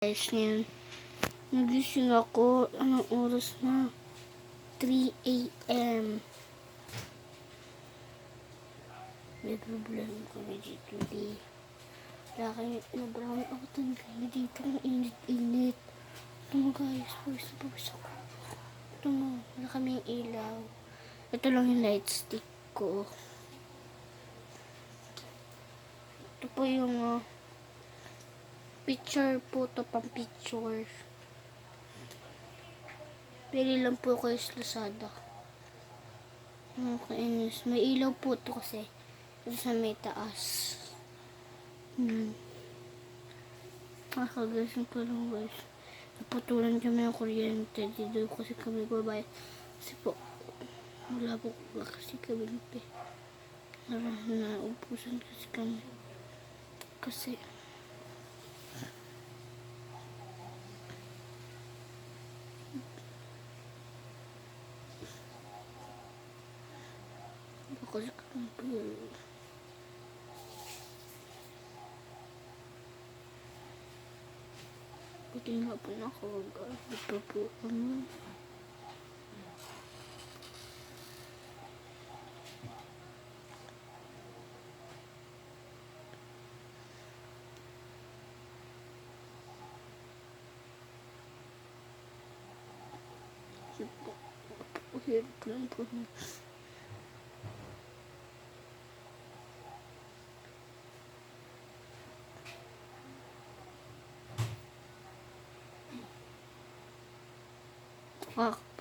Guys, ngayon, nagising ako. Anong oras na? 3 a.m. May problema kami dito, di. Wala kami, nabrown out ang kami dito. Ang init-init. Ito mo guys, pawis na pawis ako. Ito mo, wala kami ilaw. Ito lang yung light stick ko. Ito po yung uh, picture po to pang picture. Pili lang po kayo sa Lazada. Mga kainis. May ilaw po to kasi. Ito sa may taas. Hmm. Nakakagasing pa lang guys. Naputulan kami ng kuryente. Dito kasi kami babayad. Kasi po, wala po kasi kami pe. Nara, naubusan kasi kami. Kasi, Ako sa kampo. Buti nga po nakawag. Ito po ano. Ito po. Hirap lang po. Nakakapanood na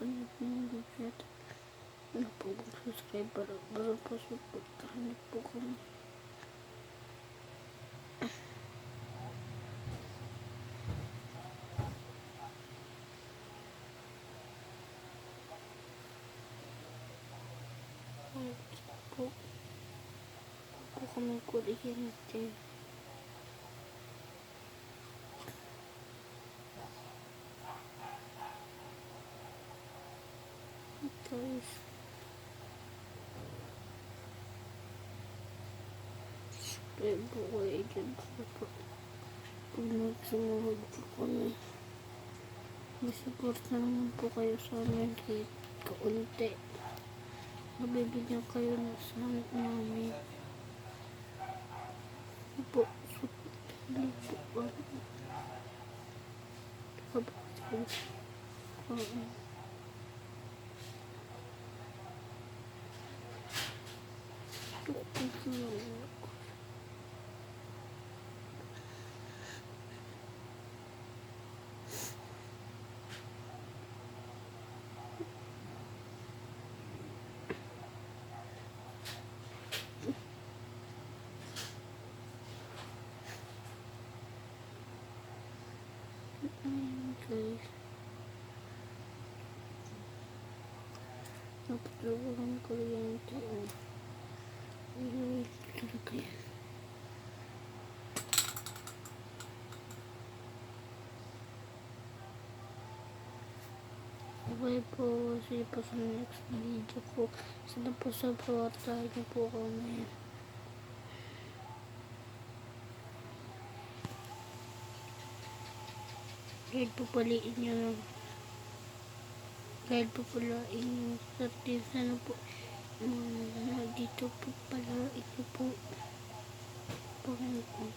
yung video natin. Ano po bang subscriber? Bago po supportahan niyo po kami. Ay, po. Po kami Guys. Subscribe po kayo dyan po. Pag nagsumuhod po kami. May support na naman po kayo sa amin kahit kaunti. Mabibigyan kayo na sa amin namin. Po, hindi po. Ano po. Oo. Ayun, guys. Napatulog ang kuryente. oh. Ayun, talaga yan. Po, see you po sa next video po. Sana po supportahan niyo po kami. Kahit po paliin niyo Kahit po palain niyo. Sa sana po. Um, dito po pala ito po. Panginoon.